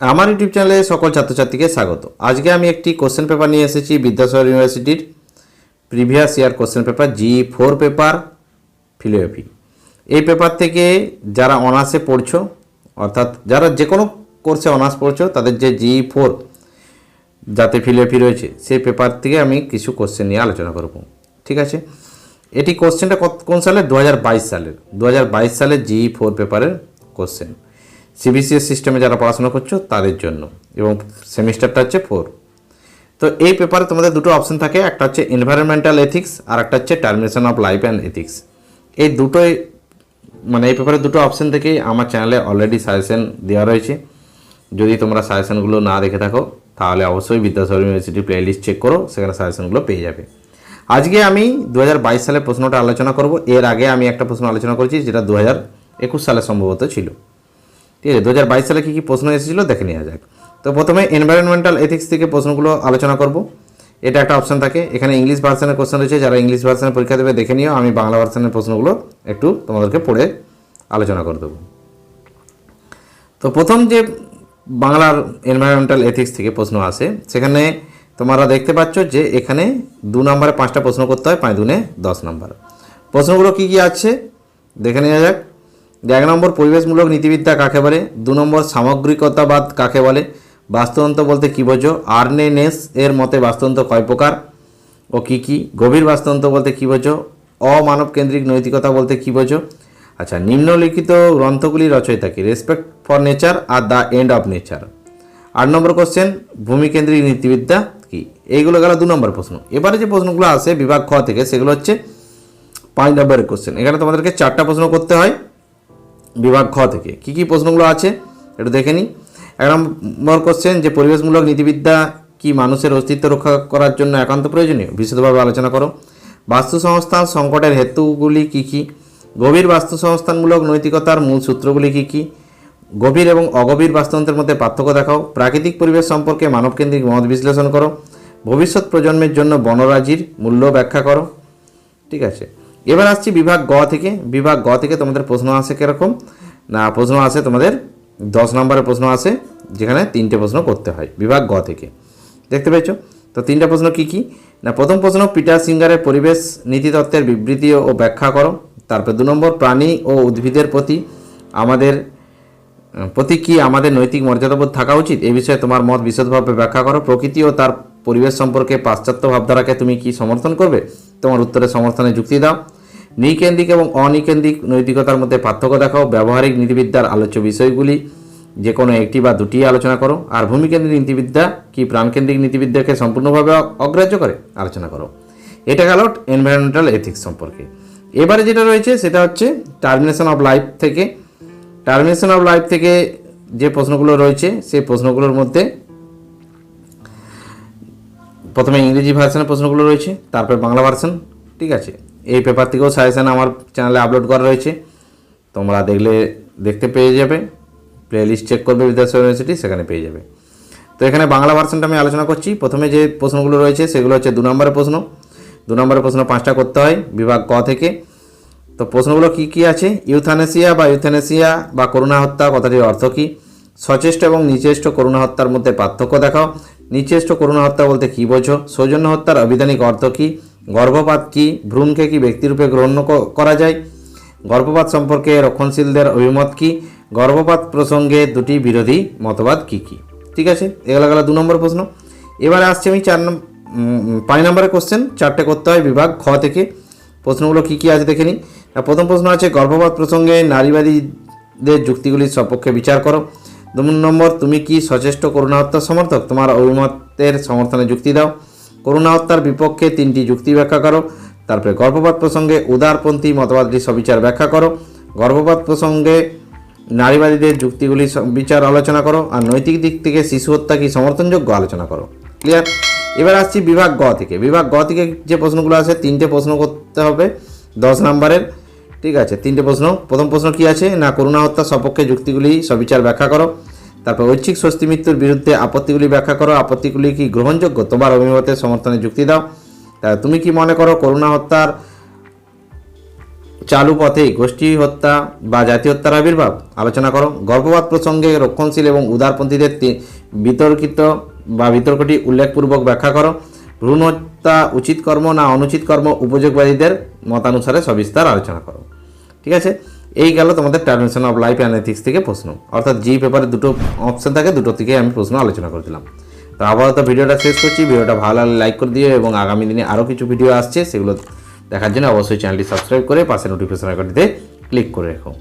আমার ইউটিউব চ্যানেলে সকল ছাত্রছাত্রীকে স্বাগত। আজকে আমি একটি কোশ্চেন পেপার নিয়ে এসেছি, বিদ্যাসাগর ইউনিভার্সিটির previous year question paper G four paper philosophy এই পেপার থেকে যারা অনার্সে পড়ছো, অর্থাৎ যারা যে কোনো কোর্সে অনার্স পড়ছো, তাদের যে জি ফোর যাতে ফিলোসফি রয়েছে, সেই পেপার থেকে আমি কিছু কোশ্চেন নিয়ে আলোচনা করব। ঠিক আছে? এটি কোশ্চেনটা কোন সালে দু হাজার বাইশ সালের। দু হাজার বাইশ সালের জি ফোর পেপারের কোশ্চেন সিবিসিএস সিস্টেমে যারা পড়াশোনা করছ, তাদের জন্য। এবং সেমিস্টারটা হচ্ছে ফোর তো এই পেপারে তোমাদের দুটো অপশন থাকে, একটা হচ্ছে এনভায়রনমেন্টাল এথিক্স আর একটা হচ্ছে termination of life and ethics এই দুটোই মানে এই পেপারে দুটো অপশন থেকেই আমার চ্যানেলে অলরেডি সাজেশন দেওয়া রয়েছে। যদি তোমরা সাজেশনগুলো না দেখে থাকো, তাহলে অবশ্যই বিদ্যাসাগর ইউনিভার্সিটি প্লেলিস্ট চেক করো, সেখানে সাজেশনগুলো পেয়ে যাবে। আজকে আমি দু হাজার বাইশ সালে প্রশ্নটা আলোচনা করব। এর আগে আমি একটা প্রশ্ন আলোচনা করেছি, যেটা দু হাজার একুশ সালে সম্ভবত ছিল। ঠিক আছে দু হাজার বাইশ সালে কী কী প্রশ্ন এসেছিল দেখে নেওয়া যাক। তো প্রথমে এনভায়রনমেন্টাল এথিক্স থেকে প্রশ্নগুলো আলোচনা করব। এটা একটা অপশন থাকে। এখানে ইংলিশ ভার্সনের কোশ্চেন রয়েছে। যারা ইংলিশ ভার্সনের পরীক্ষা দেবে, দেখে নিও। আমি বাংলা ভার্সনের প্রশ্নগুলো একটু তোমাদেরকে পড়ে আলোচনা করে দেবো। তো প্রথম যে বাংলার এনভায়রনমেন্টাল এথিক্স থেকে প্রশ্ন আসে, সেখানে তোমরা দেখতে পাচ্ছ যে এখানে দু নম্বরে পাঁচটা প্রশ্ন করতে হয়, পাঁচ দুনে দশ নম্বর। প্রশ্নগুলো কী কী আছে, দেখে নেওয়া যাক। এক নম্বর পরিবেশমূলক নীতিবিদ্যা কাকে বলে? দু নম্বর সামগ্রিকতাবাদ কাকে বলে? বাস্তুতন্ত্র বলতে কী বোঝো? আর্নেনেস এর মতে বাস্তুতন্ত্র কয় প্রকার? ও কী কী? গভীর বাস্তুতন্ত্র বলতে কী বোঝো? অমানব কেন্দ্রিক নৈতিকতা বলতে কী বোঝো? আচ্ছা নিম্নলিখিত গ্রন্থগুলি রচয়িতা কি? রেসপেক্ট ফর নেচার আর দ্য এন্ড অফ নেচার আট নম্বর কোশ্চেন ভূমিকেন্দ্রিক নীতিবিদ্যা কি? এইগুলো গেল দু নম্বর প্রশ্ন। এবারে যে প্রশ্নগুলো আসে বিভাগ খ থেকে, সেগুলো হচ্ছে পাঁচ নম্বরের কোশ্চেন এখানে তোমাদেরকে চারটা প্রশ্ন করতে হয়। বিভাগ খ থেকে। কি কি প্রশ্নগুলো আছে? একটু দেখে নিই। এক নম্বর কোশ্চেন যে পরিবেশমূলক নীতিবিদ্যা কি মানুষের অস্তিত্ব রক্ষা করার জন্য একান্ত প্রয়োজনীয়? বিশদভাবে আলোচনা করো। বাস্তু সংস্থান সংকটের হেতুগুলি কি কি? গভীর বাস্তু সংস্থানমূলক নৈতিকতার মূল সূত্রগুলি কি কি? গভীর এবং অগভীর বাস্তুতন্ত্রের মধ্যে পার্থক্য দেখাও। প্রাকৃতিক পরিবেশ সম্পর্কে মানবকেন্দ্রিক মত বিশ্লেষণ করো। ভবিষ্যৎ প্রজন্মের জন্য বনরাজির মূল্য ব্যাখ্যা করো। ঠিক আছে। এবার আসছি বিভাগ গ থেকে। বিভাগ গ থেকে তোমাদের প্রশ্ন আসে কীরকম? না, প্রশ্ন আসে তোমাদের দশ নম্বরের প্রশ্ন আসে, যেখানে তিনটে প্রশ্ন করতে হয়, বিভাগ গ থেকে। দেখতে পেয়েছ? তো তিনটা প্রশ্ন কি কি? না, প্রথম প্রশ্ন, পিটার সিঙ্গারের পরিবেশ, নীতিতত্ত্বের বিবৃতি ও ব্যাখ্যা করো। তারপর দু নম্বর, প্রাণী ও উদ্ভিদের প্রতি আমাদের প্রতি কি আমাদের নৈতিক মর্যাদাবোধ থাকা উচিত? এ বিষয়ে তোমার মত বিশদভাবে ব্যাখ্যা করো। প্রকৃতি ও তার পরিবেশ সম্পর্কে পাশ্চাত্য ভাবধারাকে তুমি কি সমর্থন করবে? তোমার উত্তরে সমর্থনে যুক্তি দাও। নিকেন্দ্রিক এবং অনিকেন্দ্রিক নৈতিকতার মধ্যে পার্থক্য দেখাও। ব্যবহারিক নীতিবিদ্যার আলোচ্য বিষয়গুলি যে কোনো একটি বা দুটি আলোচনা করো। আর ভূমিকেন্দ্রিক নীতিবিদ্যা কি প্রাণকেন্দ্রিক নীতিবিদ্যাকে সম্পূর্ণভাবে অগ্রাহ্য করে? আলোচনা করো। এটা গেল এনভায়রনমেন্টাল এথিক্স সম্পর্কে। এবারে যেটা রয়েছে সেটা হচ্ছে টার্মিনেশন অফ লাইফ থেকে। টার্মিনেশন অফ লাইফ থেকে যে প্রশ্নগুলো রয়েছে, সেই প্রশ্নগুলোর মধ্যে প্রথমে ইংরেজি ভার্সনের প্রশ্নগুলো রয়েছে, তারপর বাংলা ভার্সন ঠিক আছে? এই পেপার থেকেও সাজেশন আমার চ্যানেলে আপলোড করা রয়েছে। তোমরা দেখলে, দেখতে পেয়ে যাবে। প্লে চেক করবে বিদ্যাসাগর ইউনিভার্সিটি সেখানে পেয়ে যাবে। তো এখানে বাংলা ভার্সনটা আমি আলোচনা করছি। প্রথমে যে প্রশ্নগুলো রয়েছে, সেগুলো হচ্ছে দু নম্বরের প্রশ্ন। দু নম্বরের প্রশ্ন পাঁচটা করতে হয় বিভাগ ক থেকে। তো প্রশ্নগুলো কি কি আছে? ইউথানেসিয়া বা ইউথেনেসিয়া বা করুণা হত্যা, কথাটির অর্থ কী? সচেষ্ট এবং নিচেষ্ট করুণা হত্যার মধ্যে পার্থক্য দেখাও। নিচেষ্ট করুণা হত্যা বলতে কী বোঝো? সৌজন্য হত্যার আবিধানিক অর্থ কী? গর্ভপাত কী, ভ্রূণকে কি ব্যক্তিরূপে গ্রহণ করা যায়? গর্ভপাত সম্পর্কে রক্ষণশীলদের অভিমত কী? গর্ভপাত প্রসঙ্গে দুটি বিরোধী মতবাদ কী কী? ঠিক আছে? এগুলো গেল দু নম্বর প্রশ্ন। এবারে আসছে আমি চার পাঁচ নম্বরের কোশ্চেন চারটে করতে হয় বিভাগ খ থেকে। প্রশ্নগুলো কী কী আছে দেখে আর প্রথম প্রশ্ন আছে, গর্ভপাত প্রসঙ্গে নারীবাদীদের যুক্তিগুলির সপক্ষে বিচার করো। দু নম্বর, তুমি কি সচেষ্ট করুণা হত্যার সমর্থক? তোমার অভিমতের সমর্থনে যুক্তি দাও। করুণা হত্যার বিপক্ষে তিনটি যুক্তি ব্যাখ্যা করো। তারপরে গর্ভপাত প্রসঙ্গে উদারপন্থী মতবাদটি সবিচার ব্যাখ্যা করো। গর্ভপাত প্রসঙ্গে নারীবাদীদের যুক্তিগুলি বিচার আলোচনা করো। আর নৈতিক দিক থেকে শিশু হত্যা কি সমর্থনযোগ্য আলোচনা করো। ক্লিয়ার এবার আসছি বিভাগ গ থেকে। বিভাগ গ থেকে যে প্রশ্নগুলো আছে, তিনটে প্রশ্ন করতে হবে দশ নম্বরের। ঠিক আছে, তিনটে প্রশ্ন। প্রথম প্রশ্ন কি আছে? না, করুণা হত্যা সপক্ষে যুক্তিগুলি সবিচার ব্যাখ্যা করো। তারপর ঐচ্ছিক স্বস্তি মৃত্যুর বিরুদ্ধে আপত্তিগুলি ব্যাখ্যা করো। আপত্তিগুলি কি গ্রহণযোগ্য? তোমার অভিমতের সমর্থনে যুক্তি দাও। তা তুমি কি মনে করো করুণা হত্যার চালু পথে গোষ্ঠী হত্যা বা জাতীয় হত্যার আবির্ভাব? আলোচনা করো। গর্ভপাত প্রসঙ্গে রক্ষণশীল এবং উদারপন্থীদের বিতর্কিত বা বিতর্কটি উল্লেখপূর্বক ব্যাখ্যা করো। ভ্রূণ হত্যা উচিত কর্ম না অনুচিত কর্ম? উপযোগবাদীদের মতানুসারে সবিস্তার আলোচনা করো। ঠিক আছে? এই গেল তোমাদের ডাইমেনশন অফ লাইফ অ্যানালিটিক্স থেকে প্রশ্ন। অর্থাৎ জি পেপারে দুটো অপশন থাকে, দুটো থেকে আমি প্রশ্ন আলোচনা করেছিলাম। তো আপাতত ভিডিওটা শেষ করছি। ভিডিওটা ভালো লাগলে লাইক করে দিও এবং আগামী দিনে আরও কিছু ভিডিও আসছে, সেগুলো দেখার জন্য অবশ্যই চ্যানেলটি সাবস্ক্রাইব করে পাশে নোটিফিকেশন আইকনটিতে ক্লিক করে রেখো।